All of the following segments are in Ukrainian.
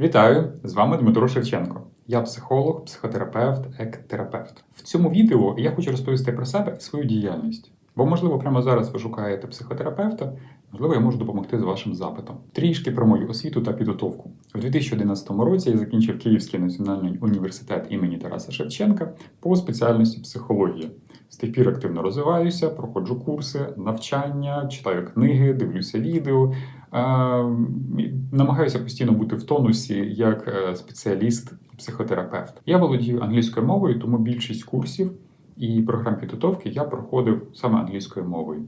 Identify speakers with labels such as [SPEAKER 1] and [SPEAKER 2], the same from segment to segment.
[SPEAKER 1] Вітаю! З вами Дмитро Шевченко. Я психолог, психотерапевт, ек-терапевт. В цьому відео я хочу розповісти про себе і свою діяльність. Бо, можливо, прямо зараз ви шукаєте психотерапевта, можливо, я можу допомогти з вашим запитом. Трішки про мою освіту та підготовку. У 2011 році я закінчив Київський національний університет імені Тараса Шевченка по спеціальності психологія. З тих пір активно розвиваюся, проходжу курси, навчання, читаю книги, дивлюся відео. Е, намагаюся постійно бути в тонусі як е, спеціаліст і психотерапевт. Я володію англійською мовою, тому більшість курсів і програм підготовки я проходив саме англійською мовою.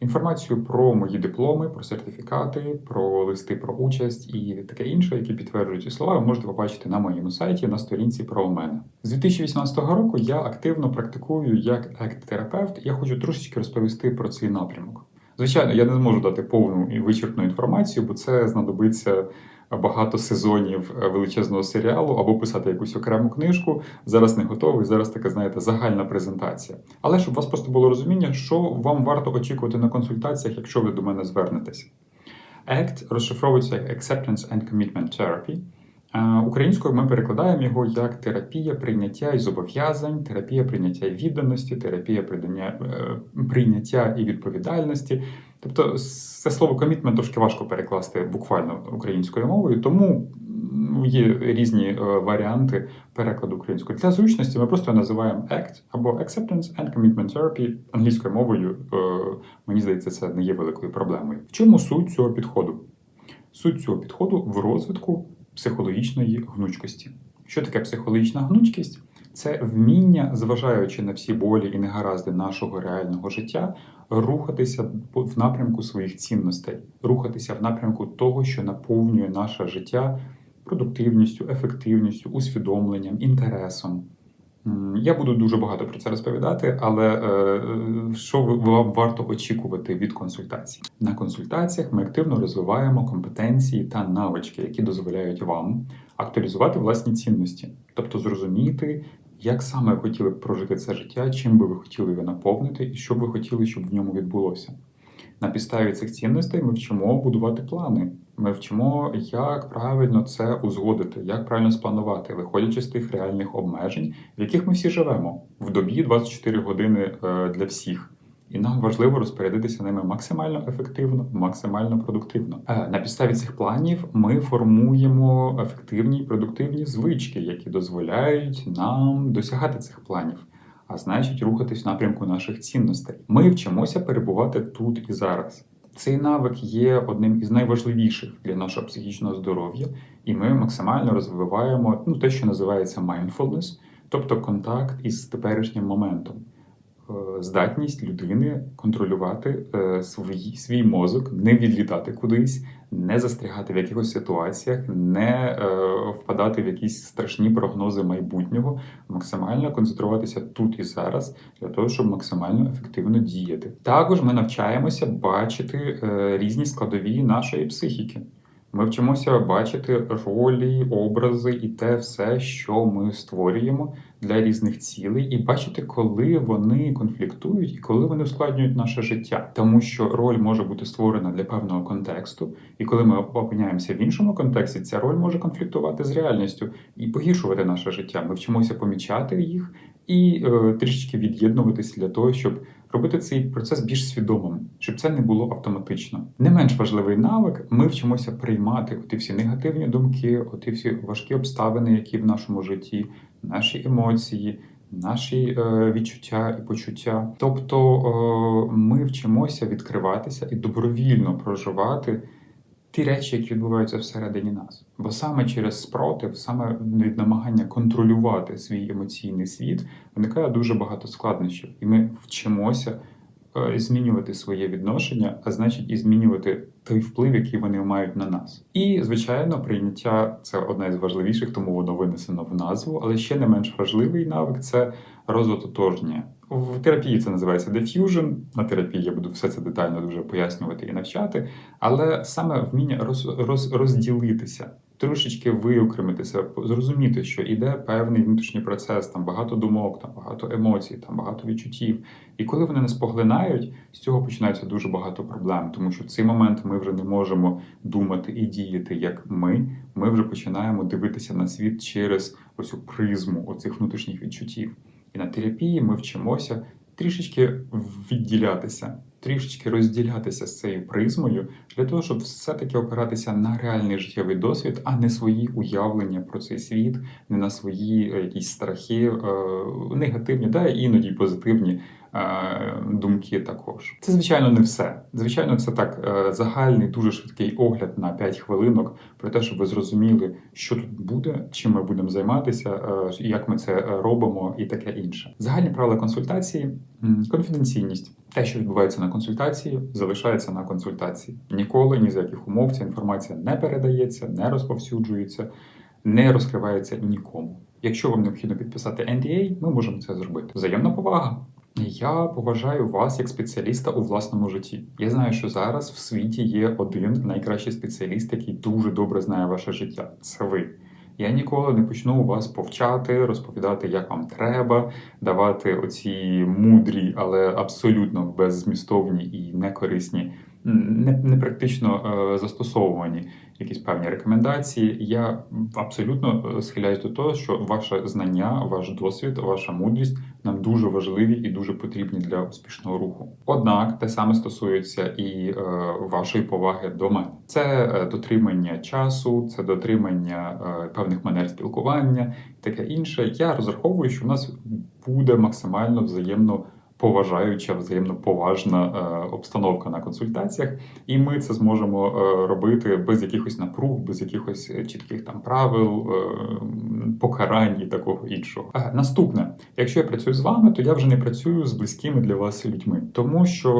[SPEAKER 1] Інформацію про мої дипломи, про сертифікати, про листи про участь і таке інше, які підтверджують ці слова, ви можете побачити на моєму сайті на сторінці про мене. З 2018 року я активно практикую як ект-терапевт. Я хочу трошечки розповісти про цей напрямок. Звичайно, я не зможу дати повну і вичерпну інформацію, бо це знадобиться багато сезонів е, величезного серіалу або писати якусь окрему книжку. Зараз не готовий. Зараз така, знаєте, загальна презентація. Але щоб у вас просто було розуміння, що вам варто очікувати на консультаціях, якщо ви до мене звернетеся. ACT розшифровується як Acceptance and Commitment Therapy. Е, Українською ми перекладаємо його як терапія прийняття і зобов'язань, терапія прийняття і відданості, терапія прийняття, е, прийняття і відповідальності. Тобто це слово комітмент трошки важко перекласти буквально українською мовою, тому є різні е, варіанти перекладу українською. Для зручності ми просто називаємо ACT або Acceptance and Commitment Therapy англійською мовою. Мені здається, це не є великою проблемою. В чому суть цього підходу? Суть цього підходу в розвитку психологічної гнучкості. Що таке психологічна гнучкість? Це вміння, зважаючи на всі болі і негаразди нашого реального життя, рухатися в напрямку своїх цінностей, рухатися в напрямку того, що наповнює наше життя продуктивністю, ефективністю, усвідомленням, інтересом. Я буду дуже багато про це розповідати, але е, що вам варто очікувати від консультацій? На консультаціях ми активно розвиваємо компетенції та навички, які дозволяють вам актуалізувати власні цінності, тобто зрозуміти, як саме ви хотіли б прожити це життя, чим би ви хотіли його наповнити, і що б ви хотіли, щоб в ньому відбулося. На підставі цих цінностей ми вчимо будувати плани. Ми вчимо, як правильно це узгодити, як правильно спланувати, виходячи з тих реальних обмежень, в яких ми всі живемо в добі 24 години е, для всіх. І нам важливо розпорядитися ними максимально ефективно, максимально продуктивно. Е, на підставі цих планів ми формуємо ефективні і продуктивні звички, які дозволяють нам досягати цих планів а значить рухатись в напрямку наших цінностей. Ми вчимося перебувати тут і зараз. Цей навик є одним із найважливіших для нашого психічного здоров'я, і ми максимально розвиваємо ну, те, що називається mindfulness, тобто контакт із теперішнім моментом. Е, здатність людини контролювати е, свій свій мозок, не відлітати кудись, не застрягати в якихось ситуаціях, не е, впадати в якісь страшні прогнози майбутнього, максимально концентруватися тут і зараз для того, щоб максимально ефективно діяти. Також ми навчаємося бачити різні складові нашої психіки. Ми вчимося бачити ролі, образи і те все, що ми створюємо для різних цілей, і бачити, коли вони конфліктують і коли вони ускладнюють наше життя, тому що роль може бути створена для певного контексту, і коли ми опиняємося в іншому контексті, ця роль може конфліктувати з реальністю і погіршувати наше життя. Ми вчимося помічати їх і е, трішечки від'єднуватися для того, щоб робити цей процес більш свідомим, щоб це не було автоматично. Не менш важливий навик, ми вчимося приймати оті всі негативні думки, оті всі важкі обставини, які в нашому житті, наші емоції. Наші е, відчуття і почуття, тобто е, ми вчимося відкриватися і добровільно проживати ті речі, які відбуваються всередині нас. Бо саме через спротив, саме від намагання контролювати свій емоційний світ, виникає дуже багато складнощів, і ми вчимося е, змінювати своє відношення, а значить, і змінювати той вплив, який вони мають на нас. І звичайно, прийняття це одне з важливіших, тому воно винесено в назву, але ще не менш важливий навик це розототожнення. В терапії це називається diffusion. На терапії я буду все це детально дуже пояснювати і навчати, але саме вміння роз, роз, розділитися, трошечки виокремитися, зрозуміти, що іде певний внутрішній процес, там багато думок, там багато емоцій, там багато відчуттів. І коли вони нас поглинають, з цього починається дуже багато проблем, тому що в цей момент ми вже не можемо думати і діяти як ми. ми вже починаємо дивитися на світ через ось цю призму оцих внутрішніх відчуттів. І на терапії ми вчимося трішечки відділятися, трішечки розділятися з цією призмою для того, щоб все-таки опиратися на реальний життєвий досвід, а не свої уявлення про цей світ, не на свої е, якісь страхи, е, негативні, да, іноді позитивні думки також. Це, звичайно, не все. Звичайно, це так е, загальний, дуже швидкий огляд на 5 хвилинок про те, щоб ви зрозуміли, що тут буде, чим ми будемо займатися, е, як ми це е, робимо, і таке інше. Загальні правила консультації, конфіденційність. Те, що відбувається на консультації, залишається на консультації. Ніколи ні за яких умов ця інформація не передається, не розповсюджується, не розкривається нікому. Якщо вам необхідно підписати NDA, ми можемо це зробити. Взаємна повага. Я поважаю вас як спеціаліста у власному житті. Я знаю, що зараз в світі є один найкращий спеціаліст, який дуже добре знає ваше життя. Це ви. Я ніколи не почну вас повчати, розповідати, як вам треба, давати оці мудрі, але абсолютно беззмістовні і некорисні, не, не практично е, застосовувані якісь певні рекомендації. Я абсолютно е, схиляюсь до того, що ваше знання, ваш досвід, ваша мудрість нам дуже важливі і дуже потрібні для успішного руху. Однак те саме стосується і е, вашої поваги до мене. Це е, дотримання часу, це дотримання е, певних манер спілкування, і таке інше. Я розраховую, що в нас буде максимально взаємно. Поважаюча, взаємно поважна е, обстановка на консультаціях, і ми це зможемо е, робити без якихось напруг, без якихось е, чітких там правил, покарань і такого іншого. Наступне, якщо я працюю з вами, то я вже не працюю з близькими для вас людьми, тому що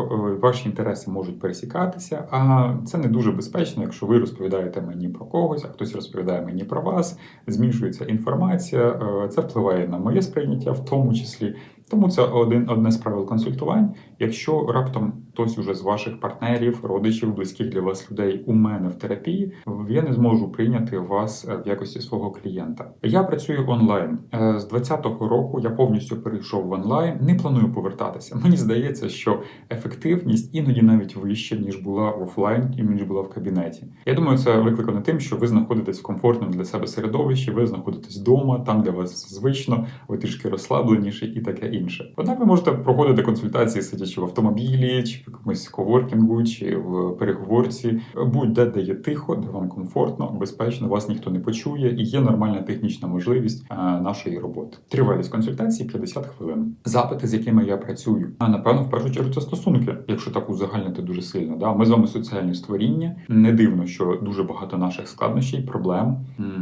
[SPEAKER 1] ваші інтереси можуть пересікатися, а це не дуже безпечно, якщо ви розповідаєте мені про когось, а хтось розповідає мені про вас, змішується інформація, це впливає на моє сприйняття, в тому числі. Тому це один одне з правил консультувань. Якщо раптом хтось уже з ваших партнерів, родичів, близьких для вас людей у мене в терапії, я не зможу прийняти вас е, в якості свого клієнта. Я працюю онлайн Е, з 2020 року. Я повністю перейшов в онлайн. Не планую повертатися. Мені здається, що ефективність іноді навіть вища ніж була в офлайн і ніж була в кабінеті. Я думаю, це викликано тим, що ви знаходитесь в комфортному для себе середовищі, ви знаходитесь вдома, там де вас звично, ви трішки розслабленіші і таке інше. Однак ви можете проходити консультації, сидячи в автомобілі, чи якомусь коворкінгу, чи в переговорці, будь-де де є тихо, де вам комфортно, безпечно, вас ніхто не почує, і є нормальна технічна можливість е, нашої роботи. Тривалість консультації 50 хвилин. Запити, з якими я працюю, а напевно, в першу чергу, це стосунки, якщо так узагальнити дуже сильно. Да? Ми з вами соціальні створіння. Не дивно, що дуже багато наших складнощів, проблем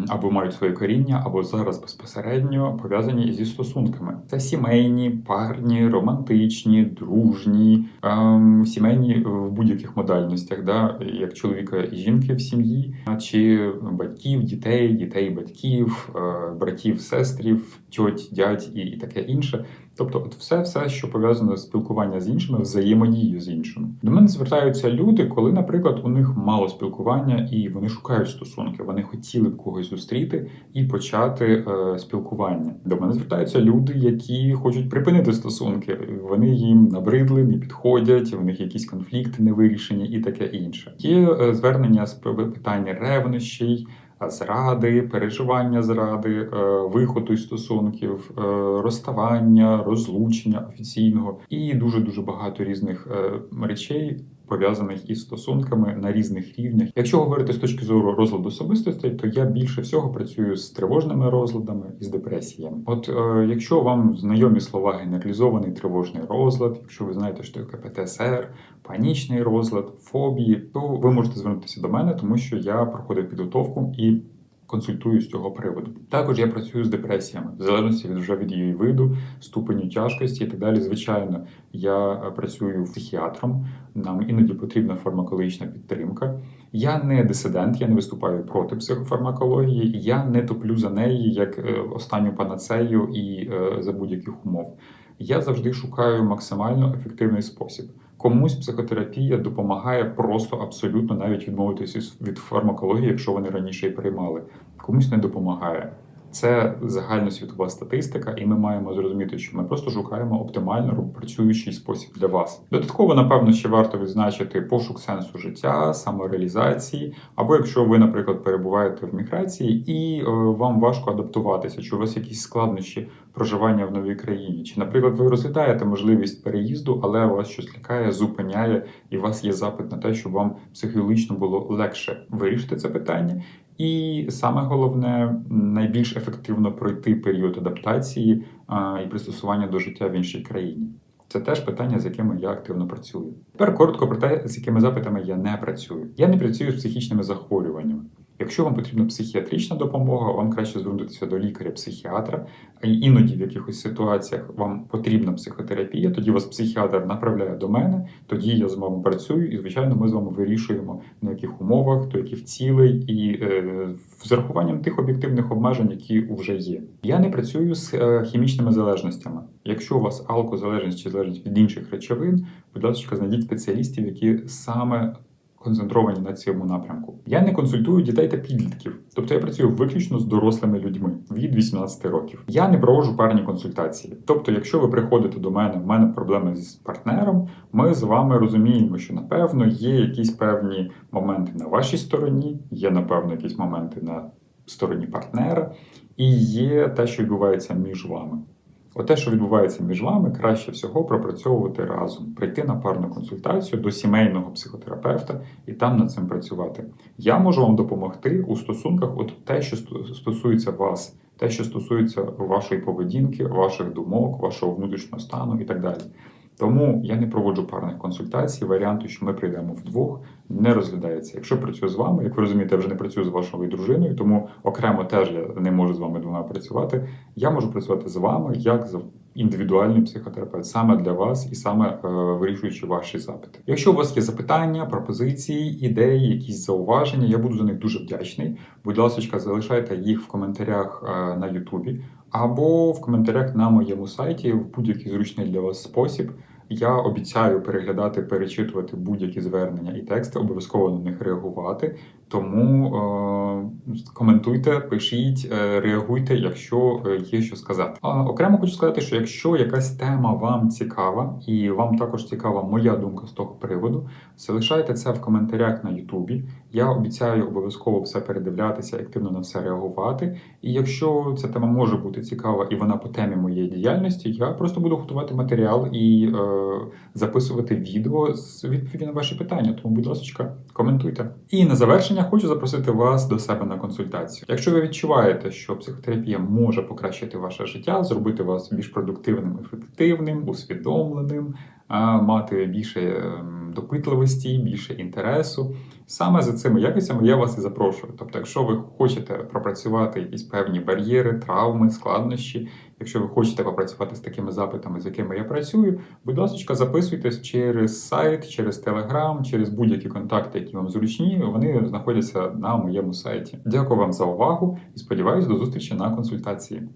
[SPEAKER 1] або мають своє коріння, або зараз безпосередньо пов'язані зі стосунками. Це сімейні, парні, романтичні, дружні, ем, сімейні в будь-яких модальностях, да? як чоловіка і жінки в сім'ї, чи батьків, дітей, дітей, батьків, е, братів, сестрів, тьоть, дядь і, і таке інше. Тобто, от все, все, що пов'язано з спілкування з іншими, взаємодією з іншими. До мене звертаються люди, коли, наприклад, у них мало спілкування і вони шукають стосунки. Вони хотіли б когось зустріти і почати е, спілкування. До мене звертаються люди, які хочуть припинити стосунки. Вони їм набридли, не підходять, них якісь конфлікти не вирішені і таке інше. Є е, звернення з питання ревнощів. Зради, переживання зради, е, виходу із стосунків, е, розставання, розлучення офіційного і дуже дуже багато різних е, речей. Пов'язаних із стосунками на різних рівнях. Якщо говорити з точки зору розладу особистостей, то я більше всього працюю з тривожними розладами і з депресіями. От е, якщо вам знайомі слова генералізований тривожний розлад, якщо ви знаєте, що таке ПТСР, панічний розлад, фобії, то ви можете звернутися до мене, тому що я проходив підготовку і консультую з цього приводу. Також я працюю з депресіями, в залежності від вже від її виду, ступеню тяжкості і так далі. Звичайно, я е, працюю психіатром. Нам іноді потрібна фармакологічна підтримка. Я не дисидент, я не виступаю проти психофармакології, я не топлю за неї як е, останню панацею і е, за будь-яких умов. Я завжди шукаю максимально ефективний спосіб. Комусь психотерапія допомагає просто абсолютно навіть відмовитися від фармакології, якщо вони раніше і приймали. Комусь не допомагає. Це загальносвітова статистика, і ми маємо зрозуміти, що ми просто шукаємо оптимально працюючий спосіб для вас. Додатково, напевно, ще варто відзначити пошук сенсу життя, самореалізації, або якщо ви, наприклад, перебуваєте в міграції і е, вам важко адаптуватися, чи у вас якісь складнощі проживання в новій країні, чи, наприклад, ви розглядаєте можливість переїзду, але вас щось лякає, зупиняє, і у вас є запит на те, щоб вам психологічно було легше вирішити це питання. І саме головне, найбільш ефективно пройти період адаптації і пристосування до життя в іншій країні. Це теж питання, з якими я активно працюю. Тепер коротко про те, з якими запитами я не працюю. Я не працюю з психічними захворюваннями. Якщо вам потрібна психіатрична допомога, вам краще звернутися до лікаря-психіатра. Іноді в якихось ситуаціях вам потрібна психотерапія, тоді вас психіатр направляє до мене, тоді я з вами працюю, і звичайно, ми з вами вирішуємо на яких умовах, до яких цілей, і е, з урахуванням тих об'єктивних обмежень, які вже є. Я не працюю з е, хімічними залежностями. Якщо у вас алкозалежність чи залежність від інших речовин, будь ласка, знайдіть спеціалістів, які саме концентровані на цьому напрямку. Я не консультую дітей та підлітків, тобто я працюю виключно з дорослими людьми від 18 років. Я не проводжу парні консультації. Тобто, якщо ви приходите до мене, в мене проблеми з партнером, ми з вами розуміємо, що напевно є якісь певні моменти на вашій стороні, є напевно якісь моменти на стороні партнера, і є те, що відбувається між вами. Оте, що відбувається між вами, краще всього пропрацьовувати разом, прийти на парну консультацію до сімейного психотерапевта і там над цим працювати. Я можу вам допомогти у стосунках, от те, що стосується вас, те, що стосується вашої поведінки, ваших думок, вашого внутрішнього стану і так далі. Тому я не проводжу парних консультацій. Варіанту, що ми прийдемо вдвох, не розглядається. Якщо працюю з вами, як ви розумієте, я вже не працюю з вашою дружиною, тому окремо теж я не можу з вами двома працювати. Я можу працювати з вами як з індивідуальний психотерапевт, саме для вас і саме е, вирішуючи ваші запити. Якщо у вас є запитання, пропозиції, ідеї, якісь зауваження, я буду за них дуже вдячний. Будь ласка, залишайте їх в коментарях е, на Ютубі або в коментарях на моєму сайті в будь-який зручний для вас спосіб. Я обіцяю переглядати, перечитувати будь-які звернення і тексти, обов'язково на них реагувати. Тому е, коментуйте, пишіть, е, реагуйте, якщо е, є що сказати. А окремо хочу сказати, що якщо якась тема вам цікава, і вам також цікава моя думка з того приводу, залишайте це в коментарях на Ютубі. Я обіцяю обов'язково все передивлятися, активно на все реагувати. І якщо ця тема може бути цікава і вона по темі моєї діяльності, я просто буду готувати матеріал і е, записувати відео з відповіді на ваші питання. Тому, будь ласка, коментуйте. І на завершення хочу запросити вас до себе на консультацію. Якщо ви відчуваєте, що психотерапія може покращити ваше життя, зробити вас більш продуктивним, ефективним, усвідомленим, мати більше ем, допитливості, більше інтересу. Саме за цими якостями я вас і запрошую. Тобто, якщо ви хочете пропрацювати якісь певні бар'єри, травми, складнощі, якщо ви хочете попрацювати з такими запитами, з якими я працюю, будь ласка, записуйтесь через сайт, через телеграм, через будь-які контакти, які вам зручні. Вони знаходяться на моєму сайті. Дякую вам за увагу і сподіваюся до зустрічі на консультації.